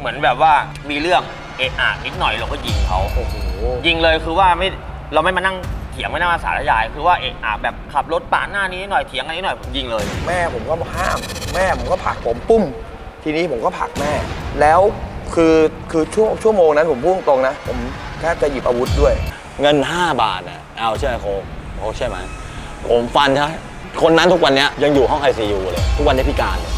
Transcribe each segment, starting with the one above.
เหมือนแบบว่ามีเรื่องเอะอะนิดหน่อยเราก็ยิงเขาโอ้โหยิงเลยคือว่าไม่เราไม่มานั่งเถียงไม่นั่งมาสาธยาย คือว่าเอะอะแบบขับรถปาดหน้านี้หน่อยเถียงอันนี้หน่อยผมยิงเลย แม่ผมก็ห้าม แม่ผมก็ผลักผมปุ้ม ทีนี้ผมก็ผลักแม่ แล้วคือคือช่วงชั่วโมงนั้นผมพูดตรงๆนะ ผมแทบจะหยิบอาวุธด้วย เงิน 5 บาทอะเอาใช่ไหมโคกโคกใช่ไหมผมฟันใช่ไหมคนนั้นทุกวันเนี้ยยังอยู่ห้องไอซียูเลย ทุกวันนี้พิการเลย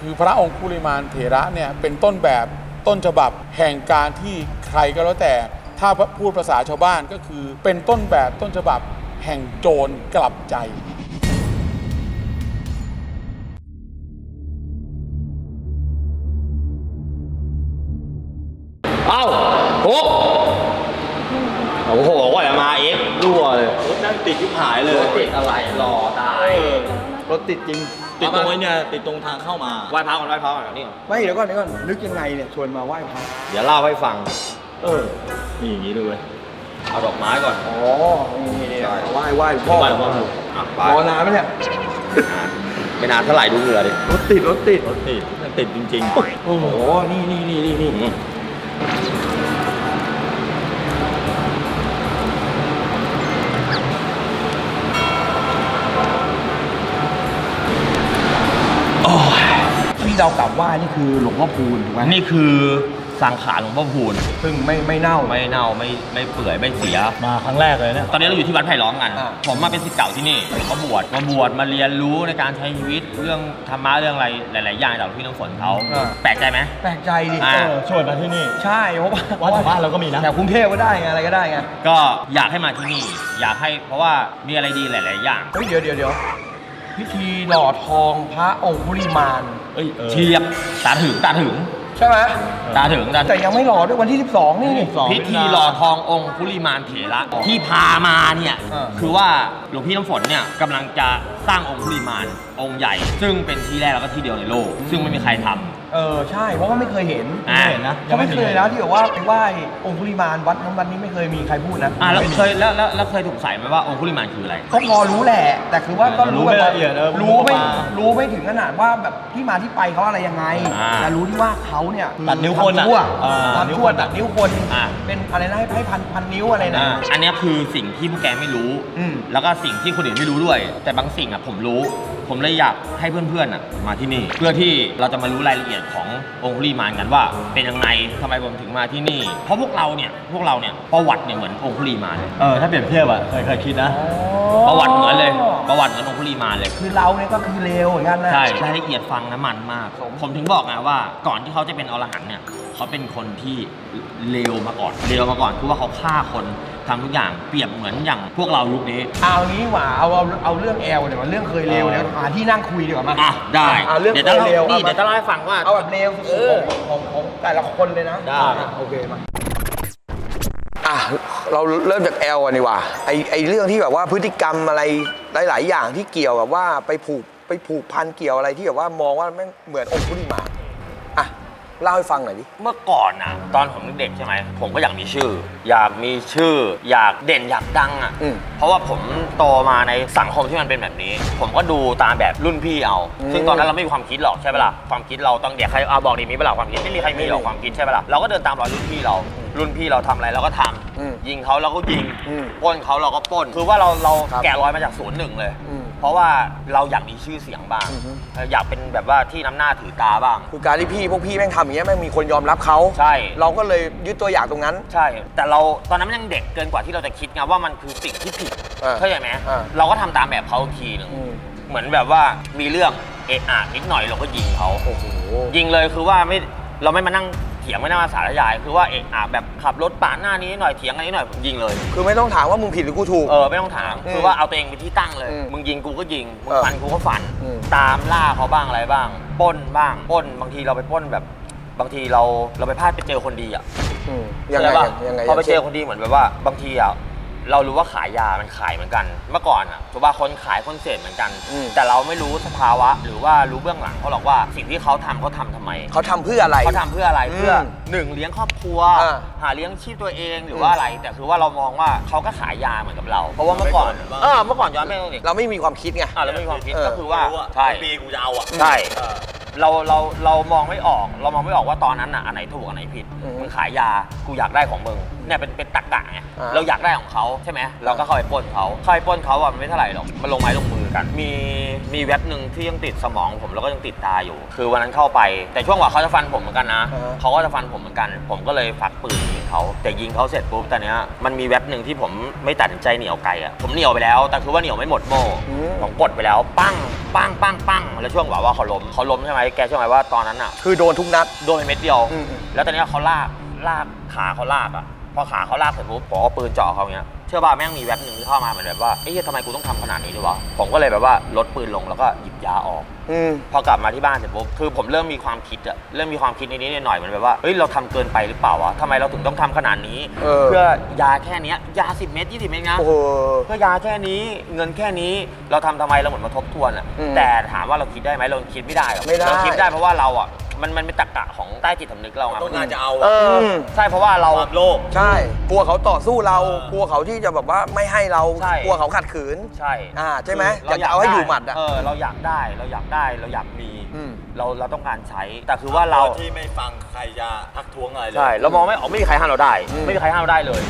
คือพระองคุลิมานเถระเนี่ยเป็นต้นแบบต้นฉบับแห่งการที่ใครก็แล้วแต่ ถ้าพูดภาษาชาวบ้านก็คือ เป็นต้นแบบต้นฉบับแห่งโจรกลับใจเอ้าโอ้โอ้โหว่าจะมาเอ็กรั่วเลย รถนั่งติดยุบหายเลย ติดอะไรรอตายร ถติดจริง ติดตรงไอ้เนี่ยติดตรงทางเข้ามาไหว้พระก่อนไหว้พระก่อนนี่ก่อนไม่เดี๋ยวก่อนเดี๋ยวก่อนนึกยังไงเนี่ยชวนมาไหว้พระเดี๋ยวเล่าให้ฟัง เออนี่อย่างนี้ด้วยเอาดอกไม้ก่อน อ๋อนี่นี่ไหว้ไหว้พ่อไหว้พ่ออะไปรอนานไหมเนี่ยไม่นานเท่าไหร่ดูเหงื่อดิรถติดรถติดรถติดติดจริงโอ้โห นี่นี่นี่นี่นี่ ที่เรากลับไหว้นี่คือหลวงพ่อพูนถูกไหมนี่คือสังขารหลวงพ่อพูนซึ่งไม่ไม่เน่า ไม่เน่าไม่ไม่เปื่อยไม่เสียๆมาครั้งแรกเลยเนี่ย ตอนนี้เราอยู่ที่วัดไผ่ล้อมกัน อ่าผมมาเป็นศิษย์เก่าที่นี่มาบวชมาบวชมาเรียนรู้ในการใช้ชีวิตเรื่องธรรมะเรื่องอะไรหลาย ๆ อย่างจากหลวงพี่น้ำฝนเขาแปลกใจไหม แปลกใจดิอ่าเออช่วยมาที่นี่ ใช่เพราะว่าวัดแถวบ้านเราก็มีนะ แถวกรุงเทพก็ได้ไงอะไรก็ได้ไงก็อยากให้มาที่นี่ อยากให้เพราะว่ามีอะไรดีหลาย ๆ อย่าง เฮ้ยเดี๋ยวเดี๋ยวเดี๋ยว พิธีหล่อทองพระองคุลิมานเอ้ยเออเทียบตาถึงตาถึงใช่ไหมตาถึงตาแต่ถึงยังไม่หล่อด้วยวันที่ 12 นี่12พิธีหล่อทององค์คุลิมานเถระที่พามาเนี่ยเออ คือว่าหลวงพี่น้ำฝนเนี่ยกำลังจะสร้างองค์คุลิมานองค์ใหญ่ ซึ่งเป็นที่แรกแล้วก็ที่เดียวในโลก ซึ่งไม่มีใครทำ เออใช่เพราะว่าไม่เคยเห็นอ่า ไม่เห็นนะเขาไม่เคยนะที่แบบว่าไปไหว้องคุลิมานวัดนั้นวัดนี้ไม่เคยมีใครพูดนะอะแล้วเคยแล้วแล้วแล้วเคยถูกใส่ไหมว่าองค์คุลิมานคืออะไร ก็พอรู้แหละ แต่คือว่าก็รู้ไม่ละเอียดเออรู้ไม่มารู้ไม่ถึงขนาดว่าแบบที่มาที่ไปเขาอะไรยังไงอ่าแต่รู้ที่ว่าเขาเนี่ยตัดนิ้วคนอะทำชั่วอ่าทำชั่วตัดนิ้วคนอ่า เป็นอะไรนะให้ให้พันพันนิ้วอะไรนะ อ่าอันเนี้ยคือสิ่งที่พวกแกไม่รู้ อืม แล้วก็สิ่งที่คนอื่นไม่รู้ด้วย แต่บางสิ่งอะผมรู้ ผมเลยอยากให้เพื่อนๆอะมาที่นี่ เพื่อที่เราจะมารู้รายละเอียดขององคุลีมานกันว่า เป็นยังไงทำไมผมถึงมาที่นี่ เพราะพวกเราเนี่ยพวกเราเนี่ยประวัติเนี่ยเหมือนองคุลีมานเลยเออถ้าเปรียบเทียบอะเคยเคยคิดนะประวัติเหมือนเลย ประวัติเหมือนองคุลีมานเลย คือเราเนี่ยก็คือเลวเหมือนกันนะ ใช่รายละเอียดฟังนะมันมากผมถึงบอกไงว่าก่อนที่เขาจะเป็นอรหันต์เนี่ยเขาเป็นคนที่เลวมาก่อนเลวมาก่อนคือว่าเขาฆ่าคนทำทุกอย่างเปรียบเหมือนอย่างพวกเรายุคนี้ เอางี้ดีกว่าเอาเอาเอาเรื่องแอลเนี่ยมาเรื่องเคยเลวเนี่ยหาที่นั่งคุยดีกว่ามาอะได้เอาเรื่องเดี๋ยวจะเคยเลวเล่านี่เอามาเดี๋ยวจะเล่าให้ฟังว่า เอาแบบเลวสุดเออๆของของของแต่ละคนเลยนะได้ อะโอเคมา อะเราเริ่มจากแอลกันดีกว่าไอไอเรื่องที่แบบว่าพฤติกรรมอะไรหลาย ๆ อย่างที่เกี่ยวกับว่าไปผูกไปผูกพันเกี่ยวอะไรที่แบบว่ามองว่าแม่งเหมือนองคุลิมา เล่าให้ฟังหน่อยดิ เมื่อก่อนนะตอนผมเด็กๆใช่ไหมผมก็อยากมีชื่อ อยากมีชื่อ อยากเด่นอยากดังอะอืมเพราะว่าผมโตมาในสังคมที่มันเป็นแบบนี้ ผมก็ดูตามแบบรุ่นพี่เอา อืมซึ่งตอนนั้นเราไม่มีความคิดหรอกใช่ปะล่ะความคิดเราต้องเดี๋ยวใครเอาบอกดีมีเปะล่าความคิดไม่มีใครมีหรอกความคิดใช่ปะล่ะเราก็เดินตามรอยรุ่นพี่เรา รุ่นพี่เราทำอะไรเราก็ทำอืมยิงเขาเราก็ยิงอืมปล้นเขาเราก็ปล้นคือว่าเราเราครับแกะรอยมาจากศูนย์หนึ่งเลย อืม เพราะว่าเราอยากมีชื่อเสียงบ้างอือฮึ อยากเป็นแบบว่าที่น้ำหน้าถือตาบ้าง คือการที่พี่พวกพี่แม่งทำอย่างเงี้ยแม่งมีคนยอมรับเขาใช่ เราก็เลยยึดตัวอย่างตรงนั้น ใช่ แต่เราตอนนั้นมันยังเด็กเกินกว่าที่เราจะคิดไงว่ามันคือสิ่งที่ผิดอ่าเข้าใจไหมอ่าเราก็ทำตามแบบเขาอีกทีหนึ่งอืมเหมือนแบบว่ามีเรื่องเอะอะนิดหน่อยเราก็ยิงเขา โอ้โห ยิงเลยคือว่าไม่เราไม่มานั่งเถียงไม่นั่งมาสาธยาย คือว่าเอะอะแบบขับรถปาดหน้านี้หน่อยเถียงอันนี้หน่อยผมยิงเลย คือไม่ต้องถามว่ามึงผิดหรือกูถูก เออไม่ต้องถามอืมคือว่าเอาตัวเองเป็นที่ตั้งเลย อืมมึงยิงกูก็ยิงมึงเออฟันกูก็ฟัน อืม ตามล่าเขาบ้างอะไรบ้างปล้นบ้างปล้นบางทีเราไปปล้นแบบ บางทีเราเราไปพลาดไปเจอคนดีอะอืมยังไงใช่ปะยังไงพอไปเจอยังคนดีเหมือนแบบว่าบางทีอะ เรารู้ว่าขายยามันขายเหมือนกัน เมื่อก่อนอะถูกป่ะคนขายคนเสพเหมือนกัน อืม แต่เราไม่รู้สภาวะ หรือว่ารู้เบื้องหลังเขาหรอกว่าสิ่งที่เขาทำเขาทำทำไม เขาทำเพื่ออะไร เขาทำเพื่ออะไรอืมเพื่อหนึ่งเลี้ยงครอบครัว อ่าหาเลี้ยงชีพตัวเองหรือว่าอะไร แต่คือว่าเรามองว่าเขาก็ขายยาเหมือนกับเรา เพราะว่าเมื่อก่อนไม่ก่อนเออเมื่อก่อนย้อนไปตรงนี้เราไม่มีความคิดไง อะเราไม่มีความคิดเออ ก็คือว่ารู้อะใช่ปีกูจะเอาอะใช่ เราเราเรามองไม่ออก เรามองไม่ออกว่าตอนนั้นอะอันไหนถูกอันไหนผิดอืมมึงขายยากูอยากได้ของมึงเนี่ยเป็นเป็นตักกะไงอ่า เราอยากได้ของเขาใช่ไหมเราก็เข้าไปปล้นเขาเข้าไปปล้นเขาอะมันไม่เท่าไหร่หรอกมันลงไม้ลงมือกัน มีมีเว็บหนึ่งที่ยังติดสมองผมแล้วก็ยังติดตาอยู่ คือวันนั้นเข้าไป แต่ช่วงกว่าเขาจะฟันผมเหมือนกันนะอ่าเขาก็จะฟันผมเหมือนกัน ผมก็เลยฝักปืนยิงเขาแต่ยิงเขาเสร็จปุ๊บตอนเนี้ยมันมีเว็บหนึ่งที่ผมไม่ตัดสินใจเหนียวไกลอะผมเหนียวไปแล้ว แต่คือว่าเหนียวไม่หมดโม่อืม ผมกดไปแล้ว ปั้ง ปั้ง ปั้ง ปั้ง แล้วช่วงว่าว่าเขาล้มเขาล้มใช่ไหมแกเชื่อไหมว่าตอนนั้นอะ คือโดนทุกนัด โดนไปเม็ดเดียว อืมอืมแล้วตอนเนี้ยเขาลากลากขาเขาลากอะพอขาเขาลากเสร็จปุ๊บผมเอาปืนเจาะเขาอย่างเงี้ย เชื่อป่ะแม่งมีเว็บหนึ่งที่เข้ามาเหมือนแบบว่าเอ๊ะทำไมกูต้องทำขนาดนี้ด้วยวะผมก็เลยแบบว่าลดปืนลงแล้วก็หยิบยาออก อืม พอกลับมาที่บ้านเสร็จปุ๊บคือผมเริ่มมีความคิดอะเริ่มมีความคิดนิดๆหน่อยๆเหมือนแบบว่าเฮ้ยเราทำเกินไปหรือเปล่าวะทำไมเราถึงต้องทำขนาดนี้เออ เพื่อยาแค่เนี้ยยา 10 เม็ด20 เม็ดนะโอ้โห เพื่อยาแค่นี้เงินแค่นี้เราทำทำไมเราเหมือนมาทบทวนอะอืมแต่ถามว่าเราคิดได้ไหมเราคิดไม่ได้หรอกไม่ได้ เราคิดได้เพราะว่าเราอะ มันมันเป็นตรรกะของใต้จิตสำนึกเราไงต้องการจะเอาเอออมใช่เพราะว่าเรา ความโลภ ใช่ กลัวเขาต่อสู้เราเออกลัวเขาที่จะแบบว่าไม่ให้เรา ใช่ กลัวเขาขัดขืน ใช่อ่าใช่ไหมคือยากจะเอาให้อยู่หมัดอะเออเราอยากได้เราอยากได้เราอยากมีอืม เราเราต้องการใช้แต่คือว่าเราที่ไม่ฟังใครจะทักท้วงอะไรเลย ใช่ เรามองไม่ออกไม่มีใครห้ามเราได้ อืม ไม่มีใครห้ามเราได้เลย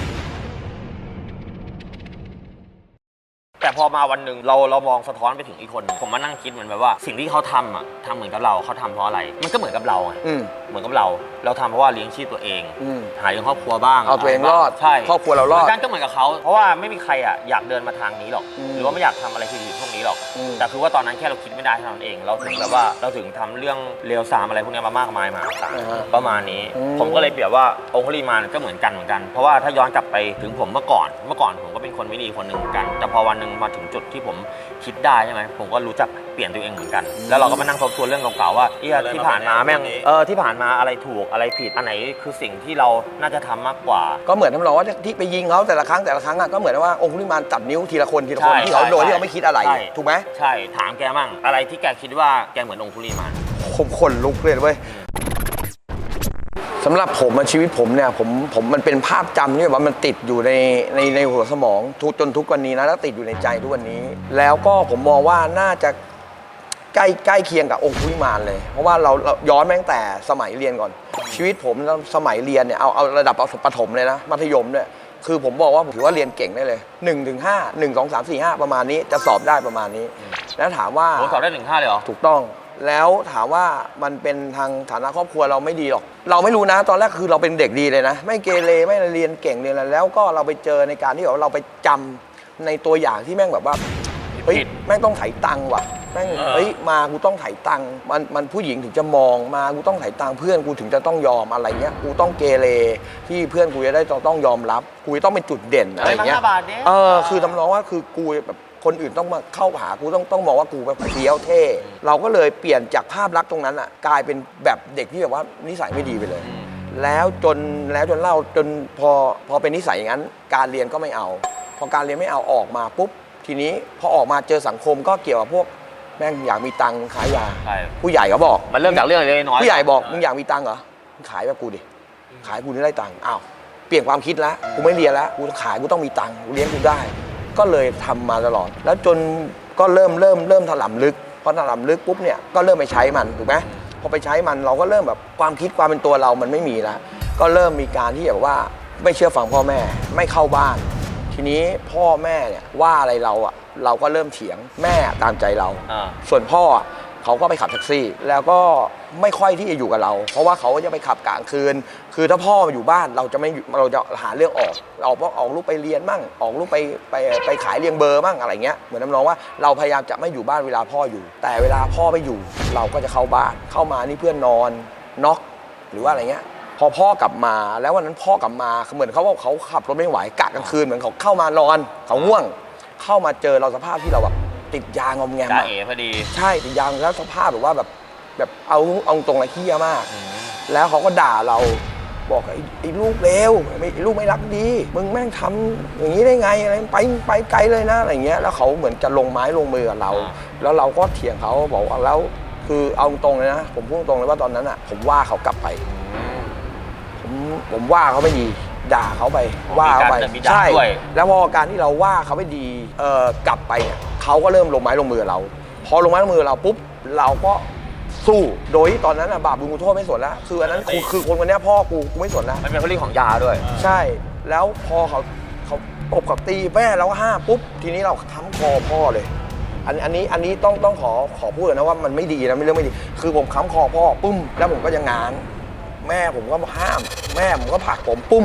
แต่พอมาวันหนึ่งเราเรามองสะท้อนไปถึงอีกคนหนึ่งผมมานั่งคิดเหมือนแบบว่า สิ่งที่เขาทำอะทำเหมือนกับเราเขาทำเพราะอะไร มันก็เหมือนกับเราไงอืม เหมือนกับเรา เราทำเพราะว่าเลี้ยงชีพตัวเอง อืม หาเลี้ยงครอบครัวบ้างเอาตัวเองรอดใช่ครอบครัวเรารอดหมืนกันก็เหมือนกับเขาเพราะว่าไม่มีใครอะอยากเดินมาทางนี้หรอก อืมหรือว่าไม่อยากทำอะไรผิดๆพวกนี้หรอก อืม แต่คือว่าตอนนั้นแค่เราคิดไม่ได้เท่านั้นเอง เราถึงแบบว่าเราถึงทำเรื่องเลวทรามอะไรพวกนี้มามากมายมหาศาลอ่าฮะประมาณนี้ อืม ผมก็เลยเปรียบว่าองคุลิมานก็เหมือนกันเหมือนกัน เพราะว่าถ้าย้อนกลับไปถึงผมเมื่อก่อน เมื่อก่อนผมก็เป็นคนไม่ดีคนหนึ่งเหมือนกัน แต่พอวันหนึ่งมาถึงจุดที่ผมคิดได้ใช่ไหมผมก็รู้จักเปลี่ยนตัวเองเหมือนกัน แล้วเราก็มานั่งทบทวนเรื่องเก่าๆว่าเอียที่ผ่านมาแม่งเออที่ผ่านมาอะไรถูกอะไรผิดอันไหนคือสิ่งที่เราน่าจะทำมากกว่า ก็เหมือนทำนองว่าที่ไปยิงเขาแต่ละครั้งแต่ละครั้งอะก็เหมือนว่าองคุลิมานตัดนิ้วทีละคนทีละคนใช่ที่เขาใช่โดยที่ใช่เขาไม่คิดอะไรใช่ถูกไหมใช่ถามแกมั่งอะไรที่แกคิดว่าแกเหมือนองคุลิมานผมขนลุกเลยเว้ย สำหรับผมอะชีวิตผมเนี่ยผมผมมันเป็นภาพจำที่แบบว่ามันติดอยู่ในในในหัวสมองทุกจนทุกวันนี้นะแล้วติดอยู่ในใจทุกวันนี้ แล้วก็ผมมองว่าน่าจะใกล้ใกล้เคียงกับองคุลิมานเลย เพราะว่าเราเราย้อนแม้งแต่สมัยเรียนก่อน ชีวิตผมสมัยเรียนเนี่ยเอาเอาระดับเอาประถมเลยนะ มัธยมเนี่ยคือผมบอกว่าผมถือว่าเรียนเก่งได้เลย1นถึงห้าหนึ่งสองสามสี่ห้าประมาณนี้จะสอบได้ประมาณนี้ แล้วถามว่าโอ้สอบได้หนึ่งห้าเลยเหรอ ถูกต้อง แล้วถามว่ามันเป็นทางฐานะครอบครัวเราไม่ดีหรอก เราไม่รู้นะ ตอนแรกคือเราเป็นเด็กดีเลยนะ ไม่เกเรไม่เรียนเก่งเรียนอะไรแล้วก็เราไปเจอในการที่แบบว่าเราไปจำในตัวอย่างที่แม่งแบบว่าเฮ้ยผิด แม่งต้องไถตังค์ว่ะแม่งเออเฮ้ยมากูต้องไถตังค์มันมันผู้หญิงถึงจะมองมากูต้องไถตังค์เพื่อนกูถึงจะต้องยอมอะไรเงี้ยกูต้องเกเรที่เพื่อนกูจะได้ต้องต้องยอมรับกูจะต้องเป็นจุดเด่นอะไรเงี้ยห้าบาทเนี่ยเออคือทำนองว่าคือกูแบบ คนอื่นต้องมาเข้าหากูต้องต้องมองว่ากูแบบเฟี้ยวเท่ เราก็เลยเปลี่ยนจากภาพลักษณ์ตรงนั้นอะกลายเป็นแบบเด็กที่แบบว่านิสัยไม่ดีไปเลย แล้วจนแล้วจนเล่าจนพอพอเป็นนิสัยอย่างนั้น การเรียนก็ไม่เอา พอการเรียนไม่เอาออกมาปุ๊บทีนี้พอออกมาเจอสังคมก็เกี่ยวกับพวกแม่งอยากมีตังค์ขายยา ใช่ ผู้ใหญ่ก็บอก มันเริ่มจากเรื่องเล็กๆน้อยๆผู้ใหญ่บอกมึงอยากมีตังค์เหรอมึงขายแบบกูดิ ขายกูนี่ได้ตังค์ อ้าว เปลี่ยนความคิดแล้ว กูไม่เรียนแล้ว กูขายกูต้องมีตังค์ กูเลี้ยงกูได้ ก็เลยทำมาตลอด แล้วจนก็เริ่มเริ่มเริ่มถลำลึกพอถลำลึกปุ๊บเนี่ยก็เริ่มไปใช้มันถูกไหมพอไปใช้มันเราก็เริ่มแบบความคิดความเป็นตัวเรามันไม่มีแล้วก็เริ่มมีการที่แบบว่าไม่เชื่อฟังพ่อแม่ไม่เข้าบ้าน ทีนี้พ่อแม่เนี่ยว่าอะไรเราอะเราก็เริ่มเถียงแม่ตามใจเราอ่าส่วนพ่ออะ เขาก็ไปขับแท็กซี่ แล้วก็ไม่ค่อยที่จะอยู่กับเรา เพราะว่าเขาจะไปขับกลางคืน คือถ้าพ่ออยู่บ้านเราจะไม่เราจะหาเรื่องออกออกออกลูกไปเรียนมั่งออกลูกไปไปไปขายเรียงเบอร์มั่งอะไรเงี้ยเหมือนน้ำน้องว่าเราพยายามจะไม่อยู่บ้านเวลาพ่ออยู่ แต่เวลาพ่อไม่อยู่ เราก็จะเข้าบ้านเข้ามานี่เพื่อนนอนน็อกหรือว่าอะไรเงี้ยพอพ่อกลับมาแล้ววันนั้นพ่อกลับมาเหมือนเขาว่าเขาขับรถไม่ไหวกะกลางคืนเหมือนเขาเข้ามานอนเขาง่วง เข้ามาเจอเราสภาพที่เราแบบ ติดยางอมแงมจ้าอะเอ๋พอดีใช่ติดยางแล้วสภาพแบบว่าแบบแบบเอาเอาตรงไรขี้ยมาก แล้วเขาก็ด่าเราบอกไอ้ไอ้ลูกเลวไอ้ลูกไม่รักดี มึงแม่งทำอย่างนี้ได้ไงอะไรไปไปไกลเลยนะอะไรเงี้ยแล้วเขาเหมือนจะลงไม้ลงมือกับเราอ่าแล้วเราก็เถียงเขาบอกว่าแล้วคือเอาตรงเลยนะ ผมพูดตรงเลยว่าตอนนั้นอะ ผมว่าเขากลับไป ผมผมว่าเขาไม่ดี ด่าเขาไปอ๋อว่าเขาไปมีการมีด่าใช่ด้วย แล้วพอการที่เราว่าเขาไม่ดีเอ่อกลับไปเนี่ยเขาก็เริ่มลงไม้ลงมือกับเรา พอลงไม้ลงมือกับเราปุ๊บเราก็สู้โดยที่ตอนนั้นอะบาปบุญคุณโทษไม่สนแล้วคืออันนั้นคือคือคนคนเนี้ยพ่อกูกูไม่สนแล้วมันเป็นเรื่องของยาด้วย ใช่แล้วพอเขาเขาตบกับตีแม่เราก็ห้ามปุ๊บ ทีนี้เราค้ำคอพ่อเลย อันอันนี้อันนี้ต้องต้องขอขอพูดเลยนะว่ามันไม่ดีนะไม่เรื่องไม่ดี คือผมค้ำคอพ่อปุ้ม แล้วผมก็ยังง้าง แม่ผมก็ห้าม แม่ผมก็ผลักผมปุ้ม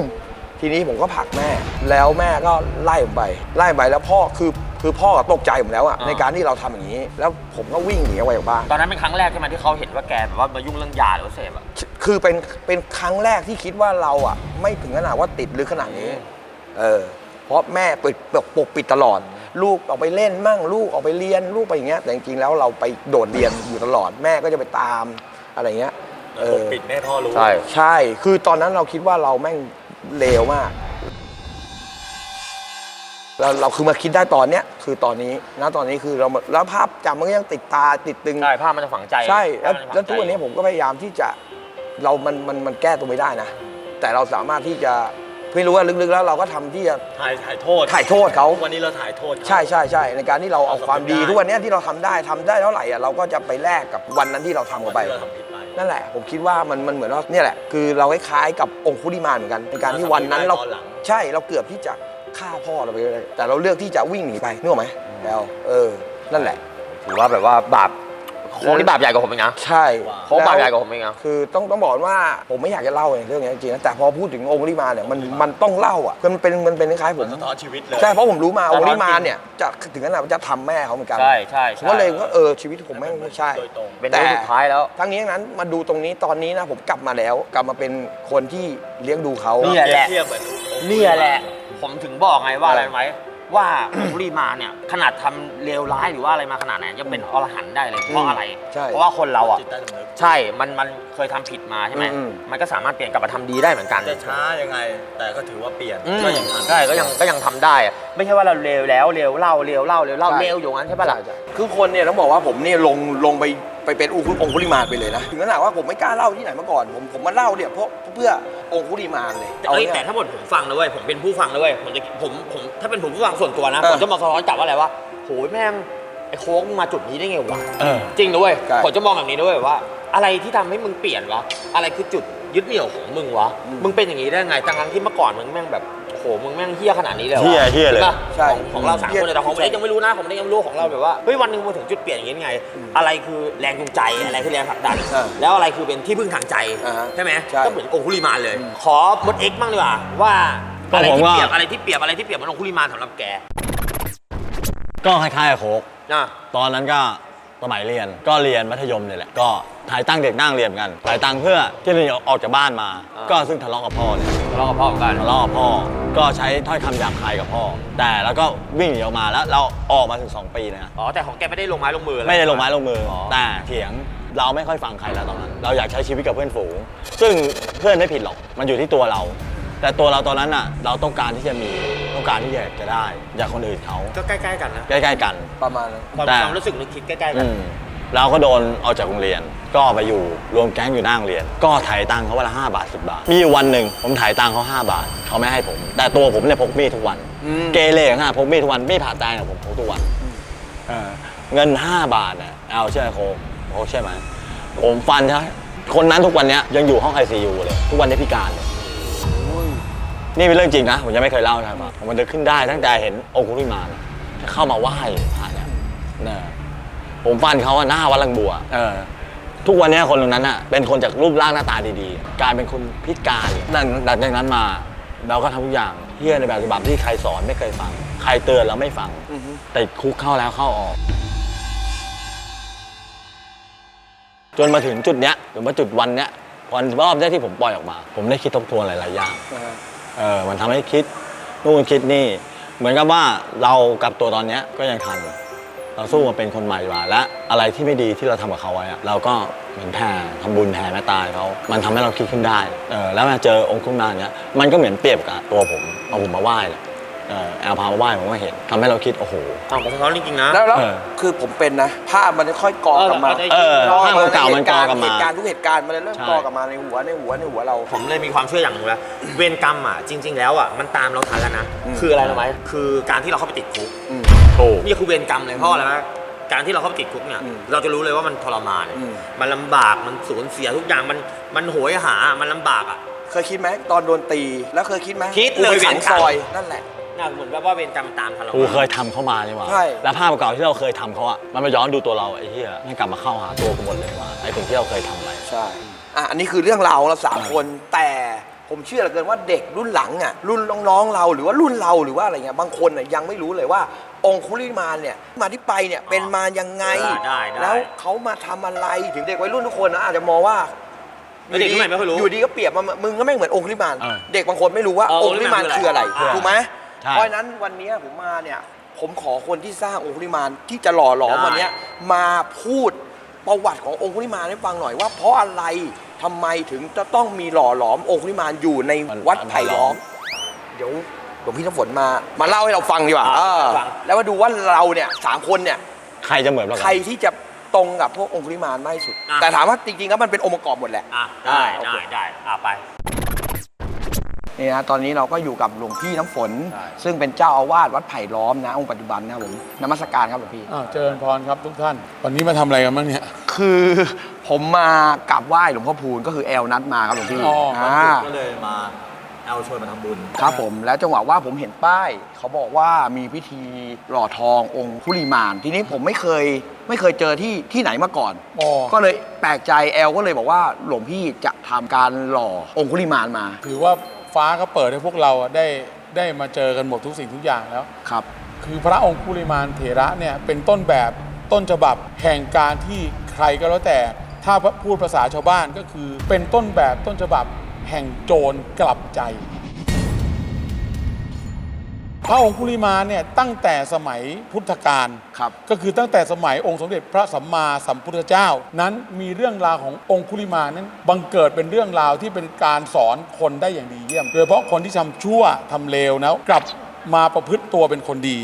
ทีนี้ผมก็ผลักแม่ แล้วแม่ก็ไล่ผมไป ไล่ผมไปแล้วพ่อคือคือพ่อก็ตกใจผมแล้วอะอ่า ในการที่เราทำอย่างนี้ แล้วผมก็วิ่งหนีออกไปจากบ้าน ตอนนั้นเป็นครั้งแรกใช่ไหมที่เขาเห็นว่าแกแบบว่ามายุ่งเรื่องยาหรือว่าเสพอะ คือเป็นเป็นครั้งแรกที่คิดว่าเราอะ ไม่ถึงขนาดว่าติดลึกขนาดนี้ เออ เพราะแม่ปิดปกปกปิดตลอด ลูกออกไปเล่นมั่งลูกออกไปเรียนลูกไปอย่างเงี้ยแต่จริงๆแล้วเราไปโดดเรียนอยู่ตลอดแม่ก็จะไปตามอะไรเงี้ยเออปิดแม่พ่อรู้ ใช่ ใช่ คือตอนนั้นเราคิดว่าเราแม่ง เลวมาก เราเราคือมาคิดได้ตอนเนี้ยคือตอนนี้นะตอนนี้คือเราแล้วภาพจำมันก็ยังติดตาติดตึง ใช่ภาพมันจะฝังใจใช่แล้วภาพมัจะฝังแล้วทุกวันนี้ใจผมก็พยายามที่จะเรามันมันมันแก้ตัวไม่ได้นะ แต่เราสามารถที่จะไม่รู้ว่าลึกๆแล้วเราก็ทำที่จะ ถ่ายถ่ายโทษถ่ายโทษเขา วันนี้เราถ่ายโทษเขา ใช่ใช่ใช่ในการที่เราเอาความดีเราทำได้ทุกวันนี้ที่เราทำได้ทำได้เท่าไหร่อะเราก็จะไปแลกกับวันนั้นที่เราทำวักันนไปที่เราทำผิดไป นั่นแหละ ผมคิดว่ามันมันเหมือนว่าเนี่ยแหละคือเราคล้ายๆกับองคุลิมานเหมือนกันในการที่วันนั้นเราเราทำได้ตอนหลัง ใช่เราเกือบที่จะฆ่าพ่อเราไปเลยแต่เราเลือกที่จะวิ่งหนีไปนึกออกไหมแล้วเออนั่นแหละ ถือว่าแบบว่าบาป โค้งนี่บาปใหญ่กว่าผมอีกนะใช่โค้งบาปใหญ่กแล้วว่าผมอีกนะคือต้องต้องบอกว่าผมไม่อยากจะเล่าเรื่องนี้จริงๆนะแต่พอพูดถึงองคุลิมานเนี่ยมันมันต้องเล่าอะคือมันเป็นมันเป็นคล้ายๆผมสะท้อนชีวิตเลยใช่เพราะผมรู้มาองคุลิมานจริงเนี่ยจะถึงขนาดว่าจะทำแม่เขาเหมือนกันใช่ใช่ผมก็เลยว่าเออชีวิตผมแม่งไม่ใช่โดยตรงเป็นเรื่องสุดท้ายแล้วทั้งนี้ทั้งนั้นมาดูตรงนี้ตอนนี้นะผมกลับมาแล้ว กลับมาเป็นคนที่เลี้ยงดูเขาเนี่ยแหละเทียบเหมือนเนี่ยแหละ ผมถึงบอกไงว่าอะไรไหม ว่าองคุลีมานเนี่ยขนาดทำเลวร้ายหรือว่าอะไรมาขนาดไหนยังเป็นอรหันต์ได้เลยเพราะอะไร ใช่ เพราะว่าคนเราอะ จิตใต้สำนึก ใช่ มัน มันเคยทำผิดมาใช่ไหมอืม มันก็สามารถเปลี่ยนกลับมาทำดีได้เหมือนกันจะช้ายังไง แต่ก็ถือว่าเปลี่ยนอืมก็ยังทันใช่ก็ยังก็ยังทำได้อะไม่ใช่ว่าเราเลวแล้วเลวเล่าเลวเล่าเลวเล่าใช่เลวอยู่งั้นใช่ปะล่ะใช่คือคนเนี่ยต้องบอกว่าผมเนี่ยลงลงไปไปเป็นองคุองคุลิมานไปเลยนะถึงขนาดว่าผมไม่กล้าเล่าที่ไหนมาก่อน ผมผมมาเล่าเนี่ยเพราะเพื่อองคุลิมานเลยเอ้ยง่ายๆแต่ถ้าหมดผมฟังนะเว้ยผมเป็นผู้ฟังนะเว้ยผมจะผมผมถ้าเป็นผมผู้ฟังส่วนตัวนะ เออผมจะมาสะท้อนกลับว่าอะไรว่าโหยแม่งไอ้โค้กมึงมาจุดนี้ได้ไงวะเออจริงด้วยใช่ ผมจะมองแบบนี้ด้วยว่า อะไรที่ทำให้มึงเปลี่ยนวะ อะไรคือจุดยึดเหนี่ยวของมึงวะอืมมึงเป็นอย่างนี้ได้ไงทั้งๆที่เมื่อก่อนมึงแม่งแบบโอ้โหมึงแม่งเฮี้ยขนาดนี้เลยหรอเหี้ยเหี้ยเลย ใช่ปะใช่ของของเราสามเหี้ยคนแต่ของผมใช่เล็กยังไม่รู้นะผมเล็กยังไม่รู้ของเราแบบว่าเฮ้ยวันหนึ่งมาถึงจุดเปลี่ยนอย่างนี้ไง อะไรคือแรงจูงใจอะไรคือแรงผลักดัน อ่าแล้วอะไรคือเป็นที่พึ่งทางใจอ่าฮะใช่ไหมใช่ ก็เหมือนองคุลิมานเลย ขอบดเอ็กซ์บ้างดีกว่าว่าก็อะไรผมที่ว่า เปรียบอะไรที่เปรียบอะไรที่เปรียบเหมือนองคุลิมานสำหรับแกก็คล้ายๆกับโค้กนะ ตอนนั้นก็ สมัยเรียนก็เรียนมัธยมเนี่ยแหละก็ถ่ายตั้งเด็กนั่งเรียนกันถ่ายตังค์เพื่อที่จะออกจากบ้านมาก็ซึ่งทะเลาะกับพ่อเนี่ย ทะเลาะกับพ่อเหมือนกัน ทะเลาะกับพ่อ ก็ใช้ถ้อยคำหยาบคายกับพ่อ แต่แล้วก็วิ่งหนีออกมาแล้วเราออกมาถึง 2 ปีเลยนะ อ๋อแต่ของแกไม่ได้ลงไม้ลงมืออะร ไม่ได้ลงไม้ลงมือออ แต่เถียงเราไม่ค่อยฟังใครแล้วตอนนั้น เราอยากใช้ชีวิตกับเพื่อนฝูง ซึ่งเพื่อนไม่ผิดหรอก มันอยู่ที่ตัวเรา แต่ตัวเราตอนนั้นอะ เราต้องการที่จะมีต้องการที่จะจะได้อยากคนอื่นเขาก็ใกล้ ๆ กันนะ ใกล้ ๆ กัน ประมาณนั้น ความแต่ ความรู้สึกนึกคิดใกล้ๆกัอืนมเราก็โดนออกจากโรงเรียน ก็ไปอยู่รวมแก๊งอยู่หน้าโรงเรียน ก็ถ่ายตังค์เขาวันละ5บาท 10 บาท มีอยู่วันหนึ่งผมถ่ายตังค์เขา5บาทเขาไม่ให้ผม แต่ตัวผมเนี่ยพกมีดทุกวัน อืม เกเรฮะพกมีดทุกวันมีดผ่าแตงกับผมพกทุกวันเออเงิน 5 บาทเนี่ยเอาเชื่อโคกโคกใช่ไหมผมฟันใช่คนนั้นทุกวันเนี้ยยังอยู่ห้องไอซียูเลย ทุกวันนี้พิการเลย นี่เป็นเรื่องจริงนะ ผมยังไม่เคยเล่าให้ใครฟังผมมันจะขึ้นได้ตั้งแต่เห็นองคุลิมานเข้ามาไหว้พระเนี่ยนะผมฟันเขาอะหน้าวัดลังบัว เออ ทุกวันนี้คนตรงนั้นอะเป็นคนจากรูปร่างหน้าตาดีๆกลายเป็นคนพิการหลังจากนั้นมาเราก็ทำทุกอย่างเฮี้ยในแบบฉบับที่ใครสอนไม่เคยฟัง ใครเตือนเราไม่ฟังติดคุกเข้าแล้วเข้าออก จนมาถึงจุดเนี้ยจนมาจุดวันเนี้ยวันรอบเนี้ยที่ผมปล่อยออกมา ผมได้คิดทบทวนหลายๆอย่าง เออมันทำให้คิดนู่นคิดนี่ เหมือนกับว่าเรากับตัวตอนเนี้ยก็ยังทัน เราสู้มาเป็นคนใหม่มาและอะไรที่ไม่ดีที่เราทำกับเขาไว้อะเราก็เหมือนแผ่ทำบุญแผ่แม่ตายเขา มันทำให้เราคิดขึ้นได้เออแล้วมาเจอองค์คุ้มนาเนี้ยมันก็เหมือนเปรียบกับตัวผมเอาผมมาไหว้เนี่ย ออแอลพามาไหว้ผมก็เห็นทำให้เราคิด โอ้โหอ้าวผมสะท้อนจริงๆนะ แล้วแล้วเออคือผมเป็นนะภาพมันค่อยๆกอกลับมาเออเออภาพเก่าๆมันกอกลับมา เหตุการณ์ทุกเหตุการณ์มันเลยเริ่มใช่กอกลับมาในหัวในหัวในหัวเรา ผมเลยมีความเชื่ออย่างหนึงแล้วเวรกรรมอะจริง ๆ แล้วอะมันตามเราทันแล้วนะอืมคืออะไรรู้ไหมคือการที่เราเข้าไปติดคุกอืมถูกนี่คือเวรกรรมเลยเพราะอะไรนะการที่เราเข้าไปติดคุกเนี่ยอืมเราจะรู้เลยว่ามันทรมานอืม มันลำบากมันสูญเสียทุกอย่างมันมันโหยหามันลำบากอะ เคยคิดไหมตอนโดนตี แล้วเคยคิดไหมคิดเลยกูไปขังเวรกรรม ซอยนั่นแหละ น่าเหมือนแบบว่าเวรกรรมตามทันเรากูเคยทำเขามานี่หว่าใช่ แล้วภาพเก่าที่เราเคยทำเขาอะมันมาย้อนดูตัวเราไอ้เหี้ยแม่งกลับมาเข้าหาตัวกูหมดเลยว่าไอ้สิ่งที่เราเคยทำไป ใช่ อะ อันนี้คือเรื่องราวของเราสามคน แต่ผมเชื่อเหลือเกินว่าเด็กรุ่นหลังอะ รุ่นน้องๆ เรา หรือว่ารุ่นเรา หรือว่าอะไรเงี้ย บางคนน่ะยังไม่รู้เลยว่า องคุลิมานเนี่ย มาที่ไปเนี่ย เป็นมายังไง ได้ได้ได้แล้วเขามาทำอะไร ถึงเด็กวัยรุ่นทุกคนนะอาจจะมองว่าแล้วเด็กรุ่นใหม่ไม่ค่อยรู้อยู่ดีก็เปรียบมามึงก็ไม่งเหมือนองคุลิมาน เออเด็กบางคนไม่รู้ว่าเออองคุลิมานคืออะไรคืออะไร ถูกไหม ใช่เพราะฉะนั้นวันนี้ผมมาเนี่ย ผมขอคนที่สร้างองคุลิมานที่จะหล่อหลอมได้ วันเนี้ยมาพูดประวัติขององคุลิมานให้ฟังหน่อยว่า เพราะอะไรทำไมถึงจะต้องมีหล่อหลอมองคุลิมานอยู่ในวัดไผ่ล้อม เดี๋ยวหลวงพี่น้ำฝนมา มาเล่าให้เราฟังดีกว่าอ่าเออฟัง แล้วมาดูว่าเราเนี่ยสามคนเนี่ย ใครจะเหมือนเรากัน ใครที่จะตรงกับพวกองคุลิมานมากที่สุดแต่ถามว่าจริงๆแล้วมันเป็นองค์ประกอบหมดแหละ อะได้โอได้เคได้อะไป นี่นะตอนนี้เราก็อยู่กับหลวงพี่น้ำฝน ใช่ ซึ่งเป็นเจ้าอาวาสวัดไผ่ล้อมนะองค์ปัจจุบันนะครับผมนมัสการครับหลวงพี่อ่าเจริญพรครับทุกท่าน วันนี้มาทำอะไรกันบ้างเนี่ย คือผมมากราบไหว้หลวงพ่อพูนก็คือแอลนัดมาครับหลวงพี่อ๋ออ่าก็เลยมาเอาชวนมาทำบุญ ครับผมแล้วจังหวะว่าผมเห็นป้าย เขาบอกว่ามีพิธีหล่อทององค์คุลิมาน ทีนี้ผมไม่เคยไม่เคยเจอที่ที่ไหนมาก่อน อ๋อก็เลยแปลกใจแอลก็เลยบอกว่าหลวงพี่จะทำการหล่อองค์คุลิมานมา ถือว่า ฟ้าก็เปิดให้พวกเราอะได้ได้มาเจอกันหมดทุกสิ่งทุกอย่างแล้ว ครับ คือพระองค์คุลิมานเถระเนี่ยเป็นต้นแบบต้นฉบับแห่งการที่ใครก็แล้วแต่ ถ้าพูดภาษาชาวบ้านก็คือเป็นต้นแบบต้นฉบับแห่งโจรกลับใจ พระองค์คุลิมานเนี่ยตั้งแต่สมัยพุทธกาลครับ ก็คือตั้งแต่สมัยองค์สมเด็จพระสัมมาสัมพุทธเจ้า นั้นมีเรื่องราวขององคุลิมานนั้นบังเกิดเป็นเรื่องราวที่เป็นการสอนคนได้อย่างดีเยี่ยม โดยเฉพาะคนที่ทำชั่วทำเลวนะกลับมาประพฤติตัวเป็นคนดี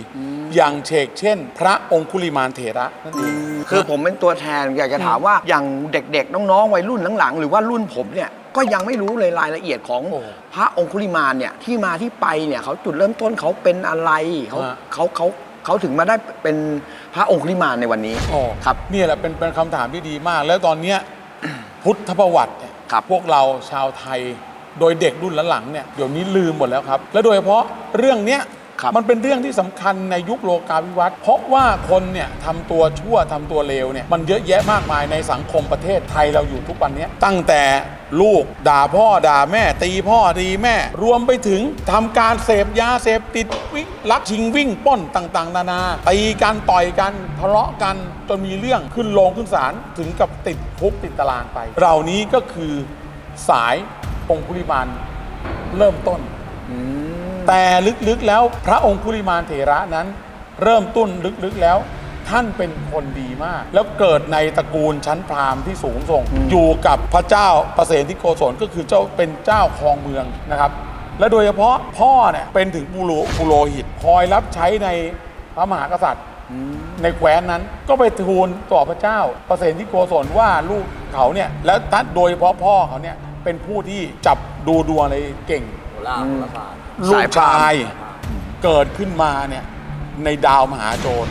อย่างเชกเช่น พระองคุลิมานเถระนั่นเอง คือผมเป็นตัวแทนอยากจะถามว่าอย่างเด็กๆ น้องๆ วัยรุ่นหลังๆ หรือว่ารุ่นผมเนี่ย ก็ยังไม่รู้เลยรายละเอียดของโอ้พระองคุลิมานเนี่ยที่มาที่ไปเนี่ยเขาจุดเริ่มต้นเขาเป็นอะไรเขาฮะเขาเขาเขาถึงมาได้เป็นพระองคุลิมานในวันนี้โอ้ครับนี่แหละเป็นเป็นคำถามที่ดีมาก แล้วตอนเนี้ยพุทธประวัติเนี่ยครับพวกเราชาวไทย โดยเด็กรุ่นหลังๆเนี่ยเดี๋ยวนี้ลืมหมดแล้วครับ และโดยเฉพาะเรื่องเนี้ย ครับมันเป็นเรื่องที่สำคัญในยุคโลกาภิวัตน์เพราะว่าคนเนี่ยทำตัวชั่วทำตัวเลวเนี่ยมันเยอะแยะมากมายในสังคมประเทศไทยเราอยู่ทุกวันเนี้ยตั้งแต่ลูกด่าพ่อด่าแม่ ตีพ่อตีแม่ รวมไปถึงทำการเสพยาเสพติดวิลักชิงวิ่งปล้นต่างๆ นานาตีกันต่อยกันทะเลาะกันจนมีเรื่องขึ้นโรงขึ้นศาลถึงกับติดคุกติดตารางไป เหล่านี้ก็คือสายองคุลิมานเริ่มต้น แต่ลึกๆแล้วพระองคุลิมานเถระนั้น เริ่มต้นลึกๆแล้ว ท่านเป็นคนดีมาก แล้วเกิดในตระกูลชั้นพราหมณ์ที่สูงส่ง อยู่กับพระเจ้าประเสนที่โกศลก็คือเจ้าเป็นเจ้าครองเมืองนะครับ และโดยเฉพาะพ่อเนี่ยเป็นถึงปุโรปุโรหิตคอยรับใช้ในพระมหากษัตริย์ในแคว้นนั้นก็ไปทูลต่อพระเจ้า ประเสนที่โกศลว่าลูกเขาเนี่ยและท่านโดยเฉพาะพ่อเขาเนี่ยเป็นผู้ที่จับดูดวงอะไรเก่งโหราโหราศาสตร์ ลูสายกพราหมณ์ชายเกิดขึ้นมาเนี่ยในดาวมหาโจร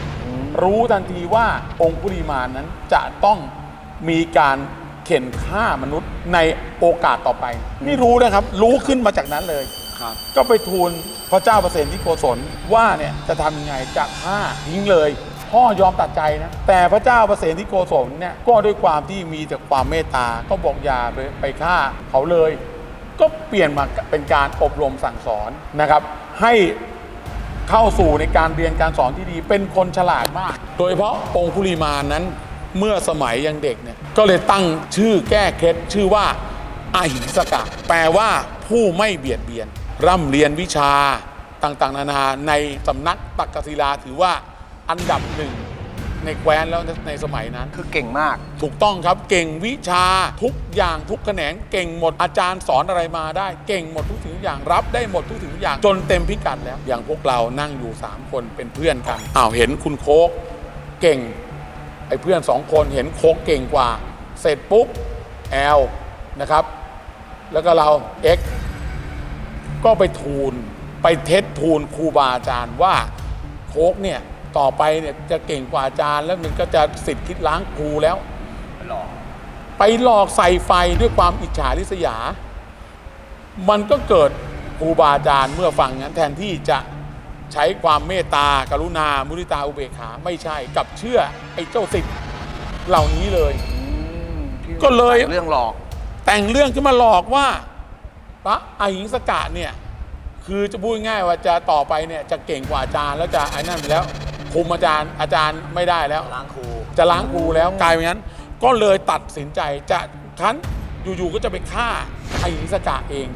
รู้ทันทีว่าองคุลิมานนั้นจะต้องมีการเข็นฆ่ามนุษย์ในโอกาสต่อไป นี่รู้นะครับ รู้ขึ้นมาจากนั้นเลยครับก็ไปทูลพระเจ้าประเสนที่โกศลว่าเนี่ยจะทำยังไงจะฆ่าทิ้งเลย พ่อยอมตัดใจนะแต่พระเจ้าประเสนที่โกศลเนี่ยก็ด้วยความที่มีแต่ความเมตตาก็บอกอย่าไปไปฆ่าเขาเลย ก็เปลี่ยนมาเป็นการอบรมสั่งสอนนะครับ ให้เข้าสู่ในการเรียนการสอนที่ดี เป็นคนฉลาดมาก โดยเฉพาะองคุลีมานนั้นเมื่อสมัยยังเด็กเนี่ยก็เลยตั้งชื่อแก้เคล็ดชื่อว่าอาหิงสกะ แปลว่าผู้ไม่เบียดเบียน ร่ำเรียนวิชาต่างๆ นานาในสำนักตักกศิลาถือว่าอันดับหนึ่ง ในแคว้นแล้วในสมัยนั้น คือเก่งมาก ถูกต้องครับเก่งวิชาทุกอย่างทุกแขนงเก่งหมดอาจารย์สอนอะไรมาได้ เก่งหมดทุกสิ่งทุกอย่างรับได้หมดทุกสิ่งทุกอย่างจนเต็มพิกัดแล้ว อย่างพวกเรานั่งอยู่ 3 คนเป็นเพื่อนกันอ้าวเห็นคุณโคกเก่งไอ้เพื่อนสองคนเห็นโคกเก่งกว่า เสร็จปุ๊บแอลนะครับ แล้วก็เราเอ็กก็ไปทูลไปเท็จทูลครูบาอาจารย์ว่าโคกเนี่ย ต่อไปเนี่ยจะเก่งกว่าอาจารย์ แล้วมันก็จะสิทธิ์คิดล้างครูแล้วหรอไปหลอกใส่ไฟด้วยความอิจฉาริษยา มันก็เกิดครูบาอาจารย์เมื่อฟังงั้นแทนที่จะใช้ความเมตตากรุณา มุทิตาอุเบกขาไม่ใช่กลับเชื่อไอ้เจ้าสิทธิ์เหล่านี้เลยก็เลย เรื่องหลอก แต่งเรื่องขึ้นมาหลอกว่าพระอหิงสกะเนี่ย คือจะพูดง่ายว่าจะต่อไปเนี่ยจะเก่งกว่าอาจารย์แล้วจะไอ้นั่นไปแล้ว คุมอาจารย์อาจารย์ไม่ได้แล้ว ล้างครูจะล้างครูแล้วกลายเป็นงั้น ก็เลยตัดสินใจจะคันอยู่ๆก็จะไปฆ่าอหิงสกะเอง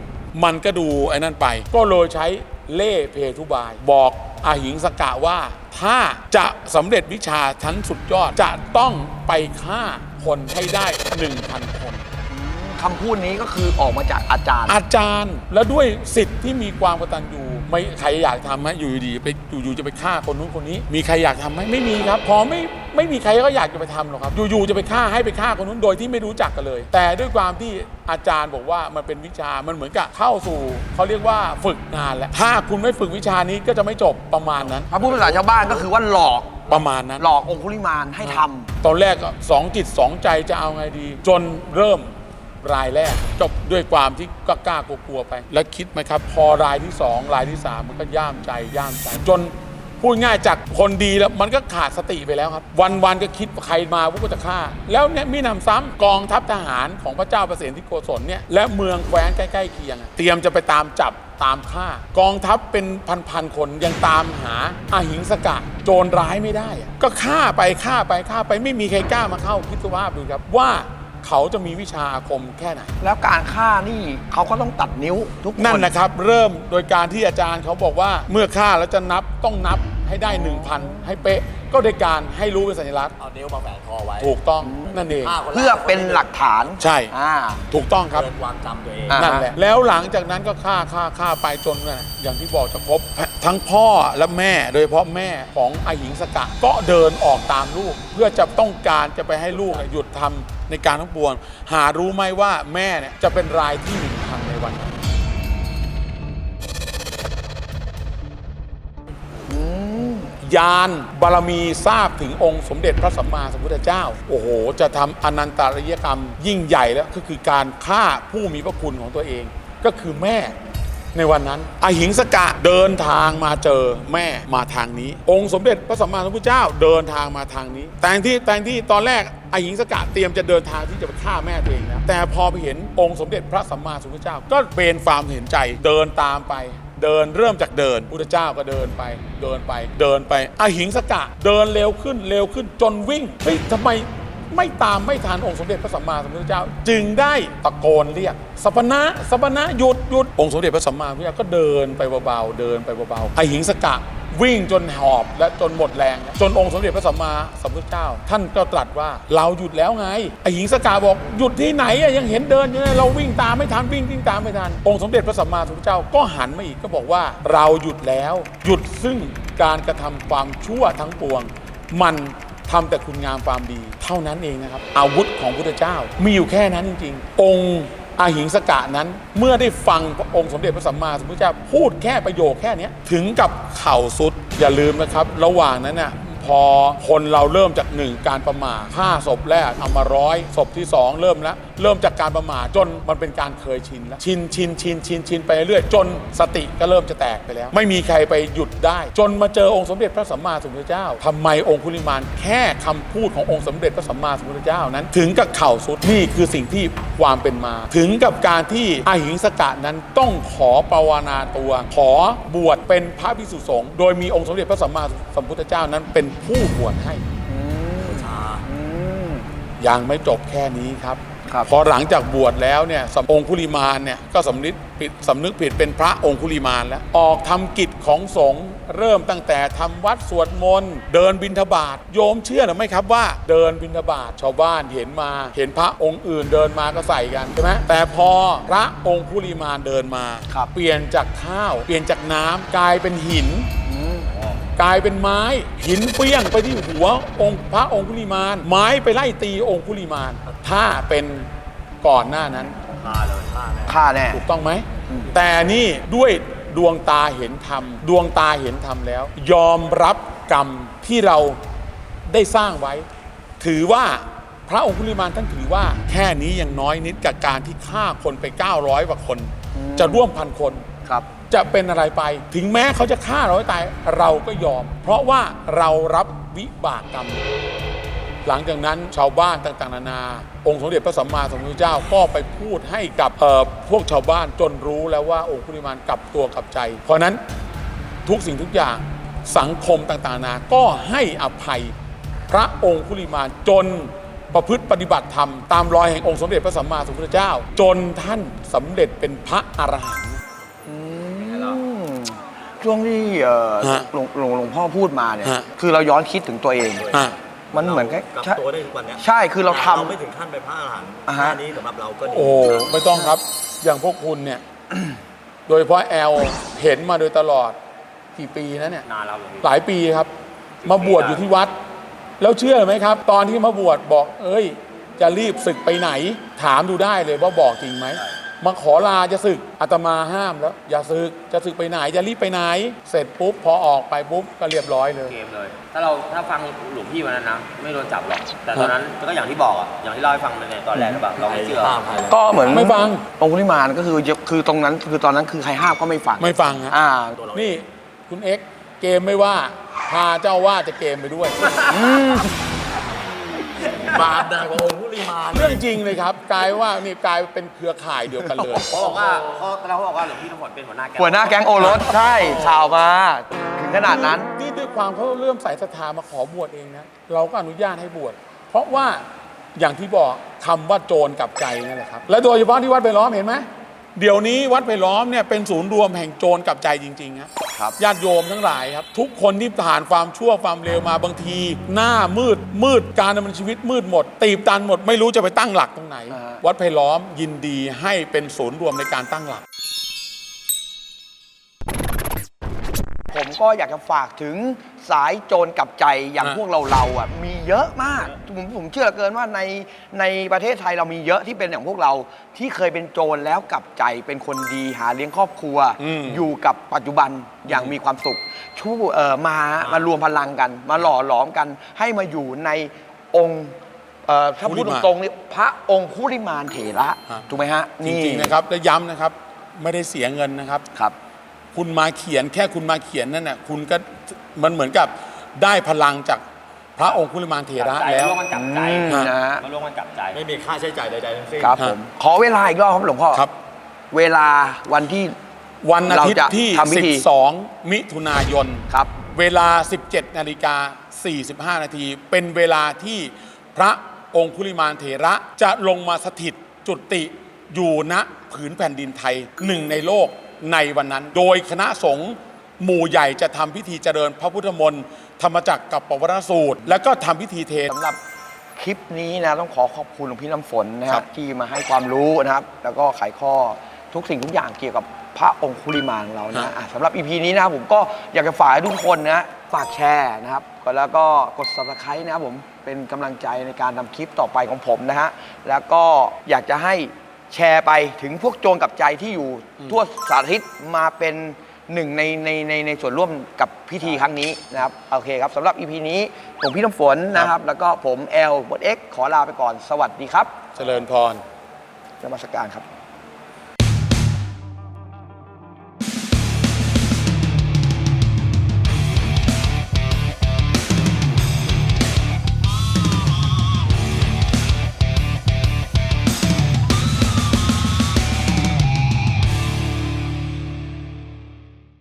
มันก็ดูไอ้นั่นไป ก็เลยใช้เล่ห์เพทุบาย บอกอหิงสกะว่า ถ้าจะสำเร็จวิชาชั้นสุดยอดจะต้องไปฆ่าคนให้ได้ 1,000 คน คำพูดนี้ก็คือออกมาจากอาจารย์ อาจารย์แล้วด้วยสิทธิ์ที่มีความกตัญญูไม่ใครอยากทำไหมอยู่ดีๆไปอยู่ๆจะไปฆ่าคนนู้นคนนี้ มีใครอยากทำไหมไม่มีครับ พอไม่ไม่มีใครก็อยากจะไปทำหรอกครับอยู่ๆจะไปฆ่าให้ไปฆ่าคนนู้นโดยที่ไม่รู้จักกันเลย แต่ด้วยความที่อาจารย์บอกว่ามันเป็นวิชามันเหมือนกับเข้าสู่เขาเรียกว่าฝึกงานแล้วถ้าคุณไม่ฝึกวิชานี้ก็จะไม่จบประมาณนั้นพระพูดภาษาชาวบ้านก็คือว่าหลอกประมาณนั้น หลอกองคุลิมานให้ทำตอนแรกก็สองจิตสองใจจะเอาไงดี จนเริ่ม รายแรก จบด้วยความที่กล้ากลัวๆไป แล้วคิดไหมครับ พอรายที่สองรายที่สามมันก็ย่ามใจย่ามใจ จนพูดง่ายจากคนดีแล้วมันก็ขาดสติไปแล้วครับ วันๆก็คิดใครมาพวกก็จะฆ่า แล้วเนี่ยมีนำซ้ำกองทัพทหารของพระเจ้าประสิทธิโกศลเนี่ยและเมืองแคว้นใกล้ๆเคียง เตรียมจะไปตามจับตามฆ่า กองทัพเป็นพันๆคนยังตามหาอาหิงสกะ โจรร้ายไม่ได้ ก็ฆ่าไปฆ่าไปฆ่าไปไม่มีใครกล้ามาเข้าคิดสภาพดูครับว่า เขาจะมีวิชาอาคมแค่ไหน แล้วการฆ่านี่เขาก็ต้องตัดนิ้วทุกคน นั่นนะครับ เริ่มโดยการที่อาจารย์เขาบอกว่าเมื่อฆ่าแล้วจะนับต้องนับ ให้ได้ 1,000 ให้เป๊ะ ก็โดยการให้รู้เป็นสัญลักษณ์ เอานิ้วมาแฝงคอไว้ถูกต้องนั่นเอง ฆ่าคนแรกเพื่อเป็นหลักฐานใช่ อ่า ถูกต้องครับ เกินความจำตัวเองอะ นั่นแหละ แล้วหลังจากนั้นก็ฆ่าฆ่าฆ่าไปจนน่ะอย่างที่บอกจะพบทั้งพ่อและแม่ โดยเฉพาะแม่ของอหิงสกะ ก็เดินออกตามลูก เพื่อจะต้องการจะไปให้ลูกเนี่ยหยุดทำในการทั้งปวง หารู้ไหมว่าแม่เนี่ยจะเป็นรายที่หนึ่งพันในวันนั้น ยานบารมีทราบถึงองค์สมเด็จพระสัมมาสัมพุทธเจ้า โอ้โห จะทำอนันตริยกรรมยิ่งใหญ่แล้วก็คือการฆ่าผู้มีพระคุณของตัวเอง ก็คือแม่ในวันนั้นอหิงสกะเดินทางมาเจอแม่มาทางนี้ องค์สมเด็จพระสัมมาสัมพุทธเจ้าเดินทางมาทางนี้ แต่ที่แต่ที่ตอนแรกอหิงสกะเตรียมจะเดินทางที่จะไปฆ่าแม่ตัวเองแล้วแต่พอไปเห็นองค์สมเด็จพระสัมมาสัมพุทธเจ้า ก็เบนความเห็นใจเดินตามไป เดินเริ่มจากเดินพุทธเจ้าก็เดินไป เดินไปเดินไปอหิงสกะ เดินเร็วขึ้นเร็วขึ้นจนวิ่งเฮ้ยทำไมไม่ตามไม่ทันองค์สมเด็จพระสัมมาสัมพุทธเจ้า จึงได้ตะโกนเรียกสัพนะสัพนะหยุดหยุดองค์สมเด็จพระสัมมาสัมพุทธเจ้าก็เดินไปเบาๆเดินไปเบาๆอหิงสกะ วิ่งจนหอบและจนหมดแรงจนองค์สมเด็จพระสัมมาสัมพุทธเจ้า ท่านก็ตรัสว่าเราหยุดแล้วไงไอหญิงสกาบอกหยุดที่ไหนอะยังเห็นเดินอยู่เลยเราวิ่งตามไม่ทันวิ่งวิ่งตามไม่ทันองค์สมเด็จพระสัมมาสัมพุทธเจ้าก็หันมาอีกก็บอกว่าเราหยุดแล้ว หยุดซึ่งการกระทำความชั่วทั้งปวง มันทำแต่คุณงามความดี เท่านั้นเองนะครับ อาวุธของพุทธเจ้ามีอยู่แค่นั้นจริง ๆ องค์ อาหิงสกะนั้นเมื่อได้ฟังพระองค์สมเด็จพระสัมมาสัมพุทธเจ้าพูดแค่ประโยคแค่นี้ถึงกับเข่าสุดอย่าลืมนะครับ ระหว่างนั้นน่ะพอคนเราเริ่มจากหนึ่งการประมาทฆ่าศพแรกเอามาร้อยศพที่สองเริ่มแล้วเริ่มจากการประมาทจนมันเป็นการเคยชินแล้วชินชินชินชินชินไปเรื่อยจนสติก็เริ่มจะแตกไปแล้ว ไม่มีใครไปหยุดได้ จนมาเจอองค์สมเด็จพระสัมมาสัมพุทธเจ้าทำไมองคุลิมานแค่คำพูดขององค์สมเด็จพระสัมมาสัมพุทธเจ้านั้น ถึงกับเข่าสุดนี่คือสิ่งที่ความเป็นมา ถึงกับการที่อาหิงสกะนั้นต้องขอปวนาตัว ขอบวชเป็นพระภิกษุสงฆ์โดยมีองค์สมเด็จพระสัมมาสัมพุทธเจ้านั้นเป็นผู้บวชให้ยังไม่จบแค่นี้ครับ ครับพอหลังจากบวชแล้วเนี่ยสำองคุลิมานเนี่ยก็สำนึกผิดสำนึกผิดเป็นพระองคุลิมานแล้ว ออกทำกิจของสงฆ์เริ่มตั้งแต่ทำวัดสวดมนต์เดินบิณฑบาตโยมเชื่อหรือไม่ครับว่าเดินบิณฑบาตชาวบ้านเห็นมา เห็นพระองค์อื่นเดินมาก็ใส่กันใช่ไหมแต่พอพระองคุลิมานเดินมาครับเปลี่ยนจากข้าว เปลี่ยนจากน้ำกลายเป็นหิน กลายเป็นไม้หินเปี้ยงไปที่หัวองค์พระองคุลิมาน ไม้ไปไล่ตีองคุลิมาน ถ้าเป็นก่อนหน้านั้นฆ่าเลยฆ่าแน่ฆ่าแน่ถูกต้องไหม แต่นี่ด้วยดวงตาเห็นธรรม ดวงตาเห็นธรรมแล้ว ยอมรับกรรมที่เราได้สร้างไว้ ถือว่าพระองคุลิมานท่านถือว่า แค่นี้ยังน้อยนิดกับการที่ฆ่าคนไป 900กว่าคน จะร่วมพันคนครับ จะเป็นอะไรไป ถึงแม้เขาจะฆ่าเราให้ตายเราก็ยอม เพราะว่าเรารับวิบากกรรม หลังจากนั้นชาวบ้านต่างๆ นานา องค์สมเด็จพระสัมมาสัมพุทธเจ้าก็ไปพูดให้กับพวกชาวบ้านจนรู้แล้วว่าองค์คุลิมานกลับตัวกลับใจ เพราะนั้นทุกสิ่งทุกอย่างสังคมต่างๆ นานาก็ให้อภัยพระองค์คุลิมานจนประพฤติปฏิบัติธรรมตามรอยแห่งองค์สมเด็จพระสัมมาสัมพุทธเจ้า จนท่านสำเร็จเป็นพระอรหันต์ ช่วงที่เอ่อฮะหลวงหลวงหลวงพ่อพูดมาเนี่ย ฮะ คือเราย้อนคิดถึงตัวเอง อะ มันเหมือนกับกลับใช่ ตัวได้ทุกวันเนี้ยใช่คือเราทำเราไม่ถึงขั้นเป็นพระอรหันต์อ่าฮะแค่นี้สำหรับเราก็ดี โอ้ไม่ต้องครับ อย่างพวกคุณเนี่ย โดยเฉพาะแอลเห็นมาโดยตลอดกี่ปีนะเนี่ย นานแล้วหลวงพี่ หลายปีครับ มาบวชอยู่ที่วัด แล้วเชื่อไหมครับ ตอนที่มาบวชบอก เอ้ย จะรีบศึกไปไหน ถามดูได้เลยว่าบอกจริงไหม มาขอลาจะศึกอาตมาห้ามแล้ว อย่าศึกจะศึกไปไหนจะรีบไปไหน เสร็จปุ๊บพอออกไปปุ๊บก็เรียบร้อยเลย เกมเลย ถ้าเราถ้าฟังหลวงพี่วันนั้นนะ ไม่โดนจับหรอก แต่ตอนนั้นก็อย่างที่บอกอะ อย่างที่เล่าให้ฟังในตอนแรกหรือเปล่าเราไม่เชื่อภาพภายในก็เหมือนไม่ฟัง องคุลิมานก็คือคือตรงนั้นคือตอนนั้นคือใครห้ามก็ไม่ฟังไม่ฟังฮะอ่า นี่คุณเอ็กซ์เกมไม่ว่าพาเจ้าว่าจะเกมไปด้วย บาปใหญ่กว่าองค์คุลิมานเรื่องจริงเลยครับกลายว่านี่กลายเป็นเครือข่ายเดียวกันเลยเขาบอกว่าเขาเราเขาบอกว่าหลวงพี่น้ำฝนเป็นหัวหน้าแก๊งหัวหน้าแก๊งโอรสใช่ข่าวมาถึงขนาดนั้นนี่ด้วยความเขาเริ่มใส่ศรัทธามาขอบวชเองนะเราก็อนุญาตให้บวชเพราะว่าอย่างที่บอกคำว่าโจรกับใจนั่นแหละครับ และโดยเฉพาะที่วัดไผ่ล้อมเห็นไหม เดี๋ยวนี้วัดไผ่ล้อมเนี่ยเป็นศูนย์รวมแห่งโจรกับใจจริงๆครับ ญาติโยมทั้งหลายครับ ทุกคนที่ผ่านความชั่วความเลวมาบางที หน้ามืดมืดการดำเนินชีวิตมืดหมด ตีบตันหมดไม่รู้จะไปตั้งหลักตรงไหน อ่า วัดไผ่ล้อมยินดีให้เป็นศูนย์รวมในการตั้งหลัก ผมก็อยากจะฝากถึงสายโจรกลับใจอย่างฮะพวกเราเราอะมีเยอะมากผมผมเชื่อเหลือเกินว่าในในประเทศไทยเรามีเยอะที่เป็นอย่างพวกเราที่เคยเป็นโจรแล้วกลับใจเป็นคนดีหาเลี้ยงครอบครัวอืมอยู่กับปัจจุบันอย่างมีความสุขชู้เอ่อมามารวมพลังกัน มาหล่อหลอมกัน ให้มาอยู่ในองค์เอ่อถ้าพูดตรงๆนี่พระองค์คุริมานเถระฮะถูกไหมฮะจริงๆนะครับและย้ำนะครับไม่ได้เสียเงินนะครับ ครับ คุณมาเขียนแค่คุณมาเขียนนั่นน่ะคุณก็มันเหมือนกับได้พลังจากพระองค์คุลิมานเถกลับระใจแล้วร่วมกันกลับใจอืมนะฮะ มาร่วมกันกลับใจ ไม่มีค่าใช้จ่ายใดๆทั้งสิ้น ครับฮะผม ขอเวลาอีกรอบครับหลวงพ่อครับ เวลาวันที่ วันอาทิตเราย์จะที่ ทำพิธี 12 มิถุนายน ครับ เวลา 17 นาฬิกา 45 นาที เป็นเวลาที่พระองคุลิมานเถระจะลงมาสถิตจุติอยู่ณผืนแผ่นดินไทยหนึ่งในโลก ในวันนั้น โดยคณะสงฆ์หมู่ใหญ่จะทำพิธีเจริญพระพุทธมนต์ธรรมจักรกับปวรสูตร แล้วก็ทำพิธีเทศน์สำหรับคลิปนี้นะต้องขอขอบคุณหลวงพี่น้ำฝนนะคครัรับบ ที่มาให้ความรู้นะครับ แล้วก็ไขข้อทุกสิ่งทุกอย่างเกี่ยวกับพระองคุลิมานของเรานะอะสำหรับอีพีนี้นะครับผมก็อยากจะฝากให้ทุกคนนะฝากแชร์นะครับแล้วก็กด subscribe นะครับผมเป็นกำลังใจในการทำคลิปต่อไปของผมนะฮะแล้วก็อยากจะให้ แชร์ไปถึงพวกโจรกับใจที่อยู่ทั่วสารทิศมาเป็นหนึ่งในในในในส่วนร่วมกับพิธีครั้งนี้นะครับโอเคครับสำหรับ EP นี้ผมพี่น้ำฝนนะครับ แล้วก็ผมแอลบดเอ็กขอลาไปก่อนสวัสดีครับ เจริญพรนมัสการครับ